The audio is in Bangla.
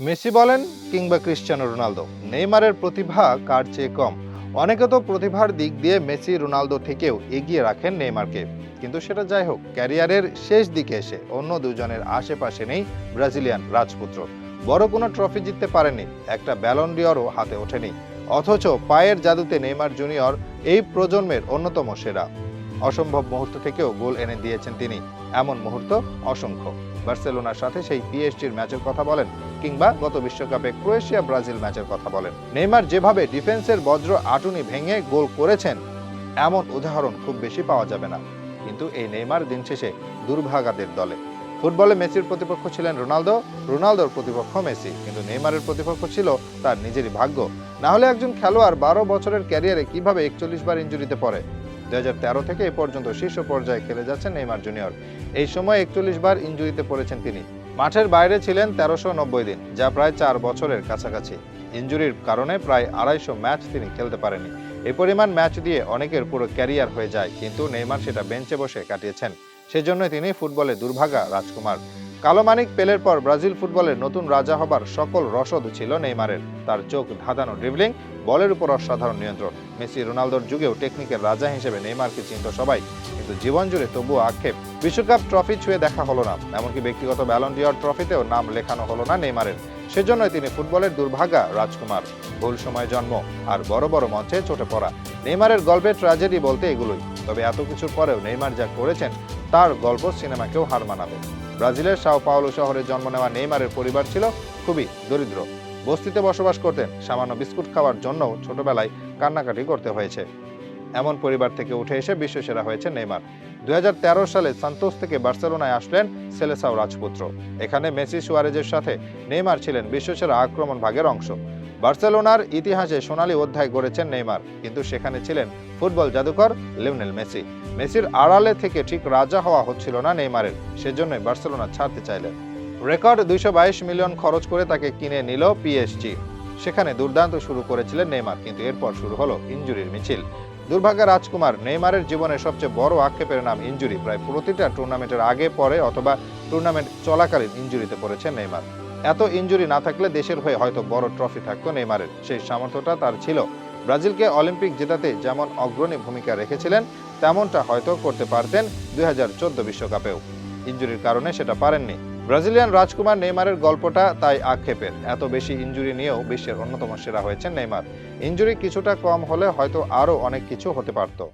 মেসি বলেন কিংবা ক্রিশ্চিয়ানো রোনালদো, নেইমারের প্রতিভা কার চেয়ে কম? অনেকে তো প্রতিভার দিক দিয়ে মেসি, রোনালদো থেকেও এগিয়ে রাখেন নেইমারকে। কিন্তু সেটা যাই হোক, ক্যারিয়ারের শেষ দিকে এসে অন্য দুজনের আশেপাশে নেই ব্রাজিলিয়ান রাজপুত্র। বড় কোনো ট্রফি জিততে পারেনি একটা ব্যালন ডিওরও হাতে ওঠেনি। অথচ পায়ের জাদুতে নেইমার জুনিয়র এই প্রজন্মের অন্যতম সেরা। অসম্ভব মুহূর্ত থেকেও গোল এনে দিয়েছেন তিনি। এমন মুহূর্ত অসংখ্য। বার্সেলোনার সাথে সেই পিএসজির ম্যাচের কথা বলেন কিংবা গত বিশ্বকাপে ক্রোয়েশিয়া ব্রাজিল ম্যাচের কথা বলেন। নেইমার যেভাবে ডিফেন্সের বজ্র আটুনি ভেঙে গোল করেছেন, এমন উদাহরণ খুব বেশি পাওয়া যাবে না। কিন্তু এই নেইমার দিন শেষে দুর্ভাগাদের দলে। ফুটবলে মেসির প্রতিপক্ষ ছিলেন রোনালদো, রোনালদোর প্রতিপক্ষ মেসি। কিন্তু নেইমারের প্রতিপক্ষ ছিল তার নিজেরই ভাগ্য। না হলে একজন খেলোয়াড় বারো বছরের ক্যারিয়ারে কীভাবে একচল্লিশ বার ইঞ্জুরিতে পড়ে? দু থেকে এ পর্যন্ত শীর্ষ পর্যায়ে খেলে যাচ্ছেন নেইমার জুনিয়র। এই সময় একচল্লিশ বার ইঞ্জুরিতে পড়েছেন তিনি। মাঠের বাইরে ছিলেন তেরোশো নব্বই দিন, যা প্রায় চার বছরের কাছাকাছি। ইঞ্জুরির কারণে প্রায় আড়াইশো ম্যাচ তিনি খেলতে পারেনি এই পরিমাণ ম্যাচ দিয়ে অনেকের পুরো ক্যারিয়ার হয়ে যায়, কিন্তু নেইমার সেটা বেঞ্চে বসে কাটিয়েছেন। সেজন্যই তিনি ফুটবলে দুর্ভাগা রাজকুমার। কালো মানিক পেলের পর ব্রাজিল ফুটবলের নতুন রাজা হবার সকল রসদ ছিল নেইমারের। তার চোখ ধাঁধানো ড্রিবলিং বলের উপর অসাধারণ নিয়ন্ত্রণ। মেসি রোনালদোর যুগেও টেকনিকের রাজা হিসেবে নেইমারকে চিনত সবাই। কিন্তু জীবন জুড়ে তবুও আক্ষেপ, বিশ্বকাপ ট্রফি ছুঁয়ে দেখা হলো না। এমনকি ব্যক্তিগত ব্যালন ডিওর ট্রফিতেও নাম লেখানো হলো না নেইমারের। সেজন্যই তিনি ফুটবলের দুর্ভাগা রাজকুমার। ভুল সময় জন্ম আর বড় বড় মঞ্চে চোটে পড়া। নেইমারের গল্পের ট্র্যাজেডি বলতে এগুলোই। তবে এত কিছুর পরেও নেইমার যা করেছেন, তার গল্প সিনেমাকেও হার মানাবে। ব্রাজিলের সাও পাওলো শহরে জন্ম নেওয়া নেইমারের পরিবার ছিল খুবই দরিদ্র। বস্তিতে বসবাস করতেন, সামান্য বিস্কুট খাওয়ার জন্যও ছোটবেলায় কান্নাকাটি করতে হয়েছে। এমন পরিবার থেকে উঠে এসে বিশ্বসেরা হয়েছে নেইমার। দুই হাজার তেরো সালে সান্তোস থেকে বার্সেলোনায় আসলেন সেলেসাও রাজপুত্র। এখানে মেসি সুয়ারেজের সাথে নেইমার ছিলেন বিশ্বসেরা আক্রমণ ভাগের অংশ। বার্সেলোনার ইতিহাসে সোনালী অধ্যায় গড়েছেন নেইমার, কিন্তু সেখানে ছিলেন ফুটবল জাদুকর লিওনেল মেসি। মেসির আড়ালে থেকে ঠিক রাজা হওয়া হচ্ছিল না নেইমারের, সেজন্যই বার্সেলোনা ছাড়তে চাইলেন। রেকর্ড দুইশো মিলিয়ন খরচ করে তাকে কিনে নিল পিএসজি সেখানে দুর্দান্ত শুরু করেছিলেন নেইমার, কিন্তু এরপর শুরু হলো ইঞ্জুরির মিছিল। দুর্ভাগ্য রাজকুমার নেইমারের জীবনের সবচেয়ে বড় আক্ষেপের নাম ইঞ্জুরি। প্রায় প্রতিটা টুর্নামেন্টের আগে পরে অথবা টুর্নামেন্ট চলাকালীন ইঞ্জুরিতে পড়েছে নেইমার। এত ইঞ্জুরি না থাকলে দেশের হয়ে হয়তো বড় ট্রফি থাকতো নেইমারের। সেই সামর্থ্যটা তার ছিল। ব্রাজিলকে অলিম্পিক জেতাতে যেমন অগ্রণী ভূমিকা রেখেছিলেন, তেমনটা হয়তো করতে পারতেন দুই বিশ্বকাপেও। ইঞ্জুরির কারণে সেটা পারেননি। ব্রাজিলিয়ান রাজকুমার নেইমারের গল্পটা তাই আক্ষেপের। এত বেশি ইঞ্জুরি নিয়েও বিশ্বের অন্যতম সেরা হয়েছেন নেইমার। ইঞ্জুরি কিছুটা কম হলে হয়তো আরও অনেক কিছু হতে পারত।